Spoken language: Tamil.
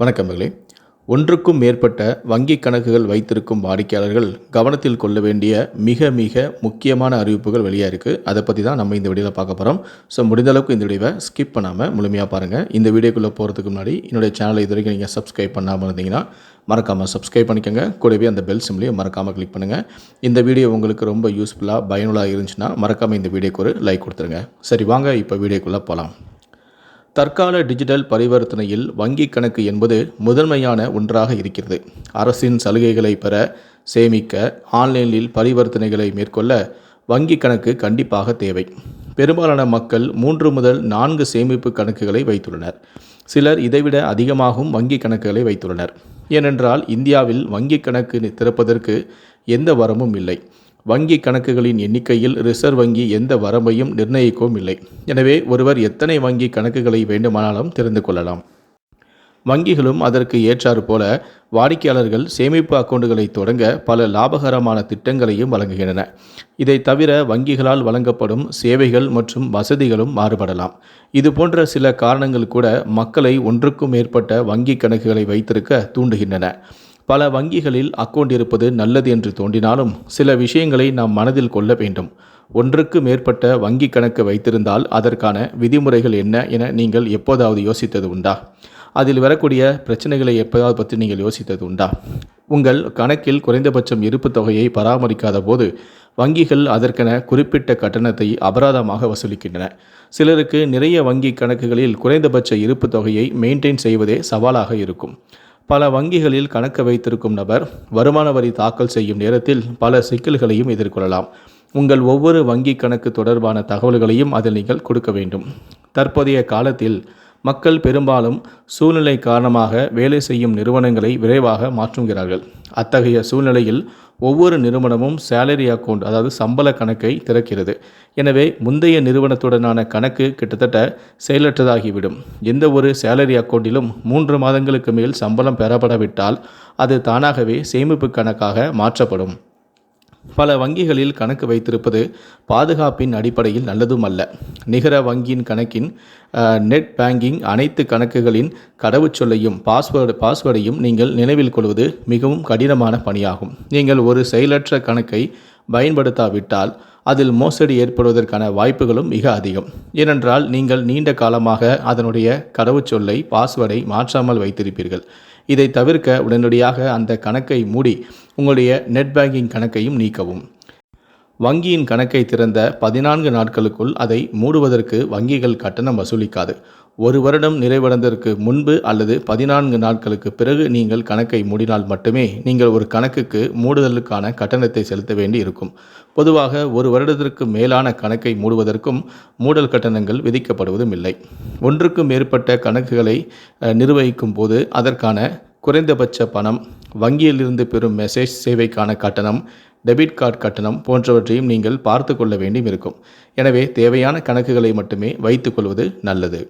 வணக்கங்களே ஒன்றுக்கும் மேற்பட்ட வங்கி கணக்குகள் வைத்திருக்கும் வாடிக்கையாளர்கள் கவனத்தில் கொள்ள வேண்டிய மிக மிக முக்கியமான அறிவிப்புகள் வெளியாக இருக்குது அதை பற்றி தான் நம்ம இந்த வீடியோவில் பார்க்க போகிறோம் ஸோ முடிந்தளவுக்கு இந்த வீடியோவை ஸ்கிப் பண்ணாமல் முழுமையாக பாருங்கள் இந்த வீடியோக்குள்ளே போகிறதுக்கு முன்னாடி என்னுடைய சேனலை இது வரைக்கும் நீங்கள் சப்ஸ்கிரைப் பண்ணாமல் இருந்தீங்கன்னா மறக்காமல் சப்ஸ்கிரைப் பண்ணிக்கோங்க. கூடவே அந்த பெல் சிம்லையும் மறக்காமல் கிளிக் பண்ணுங்கள் இந்த வீடியோ உங்களுக்கு ரொம்ப யூஸ்ஃபுல்லாக பயனுள்ளாக இருந்துச்சுன்னா மறக்காமல் இந்த வீடியோக்கு ஒரு லைக் கொடுத்துருங்க. சரி வாங்க இப்போ வீடியோக்குள்ளே போகலாம் தற்கால டிஜிட்டல் பரிவர்த்தனையில் வங்கிக் கணக்கு என்பது முதன்மையான ஒன்றாக இருக்கிறது. அரசின் சலுகைகளை பெற சேமிக்க ஆன்லைனில் பரிவர்த்தனைகளை மேற்கொள்ள வங்கிக் கணக்கு கண்டிப்பாக தேவை. பெரும்பாலான மக்கள் மூன்று முதல் நான்கு சேமிப்பு கணக்குகளை வைத்துள்ளனர். சிலர் இதைவிட அதிகமாகவும் வங்கி கணக்குகளை வைத்துள்ளனர். ஏனென்றால் இந்தியாவில் வங்கி கணக்கு திறப்பதற்கு எந்த வரமும் இல்லை. வங்கி கணக்குகளின் எண்ணிக்கையில் ரிசர்வ் வங்கி எந்த வரம்பையும் நிர்ணயிக்கவும் இல்லை. எனவே ஒருவர் எத்தனை வங்கி கணக்குகளை வேண்டுமானாலும் தெரிந்து கொள்ளலாம். வங்கிகளும் அதற்கு ஏற்றாறு போல வாடிக்கையாளர்கள் சேமிப்பு அக்கௌண்டுகளை தொடங்க பல லாபகரமான திட்டங்களையும் வழங்குகின்றன. இதை தவிர வங்கிகளால் வழங்கப்படும் சேவைகள் மற்றும் வசதிகளும் மாறுபடலாம். இது போன்ற சில காரணங்கள் கூட மக்களை ஒன்றுக்கும் மேற்பட்ட வங்கி கணக்குகளை வைத்திருக்க தூண்டுகின்றன. பல வங்கிகளில் அக்கௌண்ட் இருப்பது நல்லது என்று தோன்றினாலும் சில விஷயங்களை நாம் மனதில் கொள்ள வேண்டும். ஒன்றுக்கு மேற்பட்ட வங்கி கணக்கு வைத்திருந்தால் அதற்கான விதிமுறைகள் என்ன என நீங்கள் எப்போதாவது யோசித்தது உண்டா? அதில் வரக்கூடிய பிரச்சனைகளை எப்போதாவது பற்றி நீங்கள் யோசித்தது உண்டா? உங்கள் கணக்கில் குறைந்தபட்சம் இருப்பு தொகையை பராமரிக்காத போது வங்கிகள் அதற்கென குறிப்பிட்ட கட்டணத்தை அபராதமாக வசூலிக்கின்றன. சிலருக்கு நிறைய வங்கி கணக்குகளில் குறைந்தபட்ச இருப்பு தொகையை மெயின்டைன் செய்வதே சவாலாக இருக்கும். பல வங்கிகளில் கணக்கு வைத்திருக்கும் நபர் வருமான வரி தாக்கல் செய்யும் நேரத்தில் பல சிக்கல்களையும் எதிர்கொள்ளலாம். உங்கள் ஒவ்வொரு வங்கி கணக்கு தொடர்பான தகவல்களையும் அதில் நீங்கள் கொடுக்க வேண்டும். தற்போதைய காலத்தில் மக்கள் பெரும்பாலும் சூழ்நிலை காரணமாக வேலை செய்யும் நிறுவனங்களை விரைவாக மாற்றுகிறார்கள். அத்தகைய சூழ்நிலையில் ஒவ்வொரு நிறுவனமும் சேலரி அக்கௌண்ட் அதாவது சம்பள கணக்கை திறக்கிறது. எனவே முந்தைய நிறுவனத்துடனான கணக்கு கிட்டத்தட்ட செயலற்றதாகிவிடும். எந்த ஒரு சேலரி அக்கௌண்டிலும் மூன்று மாதங்களுக்கு மேல் சம்பளம் பெறப்படவிட்டால் அது தானாகவே சேமிப்பு கணக்காக மாற்றப்படும். பல வங்கிகளில் கணக்கு வைத்திருப்பது பாதுகாப்பின் அடிப்படையில் நல்லதும் அல்ல நிகர வங்கியின் கணக்கின் நெட் பேங்கிங் அனைத்து கணக்குகளின் கடவுச்சொல்லையும் பாஸ்வேர்டு பாஸ்வேர்டையும் நீங்கள் நினைவில் கொள்வது மிகவும் கடினமான பணியாகும். நீங்கள் ஒரு செயலற்ற கணக்கை பயன்படுத்தாவிட்டால் அதில் மோசடி ஏற்படுவதற்கான வாய்ப்புகளும் மிக அதிகம். ஏனென்றால் நீங்கள் நீண்ட காலமாக அதனுடைய கடவுச்சொல்லை பாஸ்வேர்டை மாற்றாமல் வைத்திருப்பீர்கள். இதை தவிர்க்க உடனடியாக அந்த கணக்கை மூடி உங்களுடைய நெட் பேங்கிங் கணக்கையும் நீக்கவும். வங்கியின் கணக்கை திறந்த பதினான்கு நாட்களுக்குள் அதை மூடுவதற்கு வங்கிகள் கட்டணம் வசூலிக்காது. ஒரு வருடம் நிறைவடைந்ததற்கு முன்பு அல்லது பதினான்கு நாட்களுக்கு பிறகு நீங்கள் கணக்கை மூடினால் மட்டுமே நீங்கள் ஒரு கணக்குக்கு மூடுதலுக்கான கட்டணத்தை செலுத்த வேண்டி இருக்கும் பொதுவாக ஒரு வருடத்திற்கு மேலான கணக்கை மூடுவதற்கும் மூடல் கட்டணங்கள் விதிக்கப்படுவதும் இல்லை. ஒன்றுக்கும் மேற்பட்ட கணக்குகளை நிர்வகிக்கும் போது அதற்கான குறைந்தபட்ச பணம் வங்கியிலிருந்து பெறும் மெசேஜ் சேவைக்கான கட்டணம் டெபிட் கார்டு கட்டணம் போன்றவற்றையும் நீங்கள் பார்த்து கொள்ள வேண்டியும் இருக்கும் எனவே தேவையான கணக்குகளை மட்டுமே வைத்துக்கொள்வது நல்லது.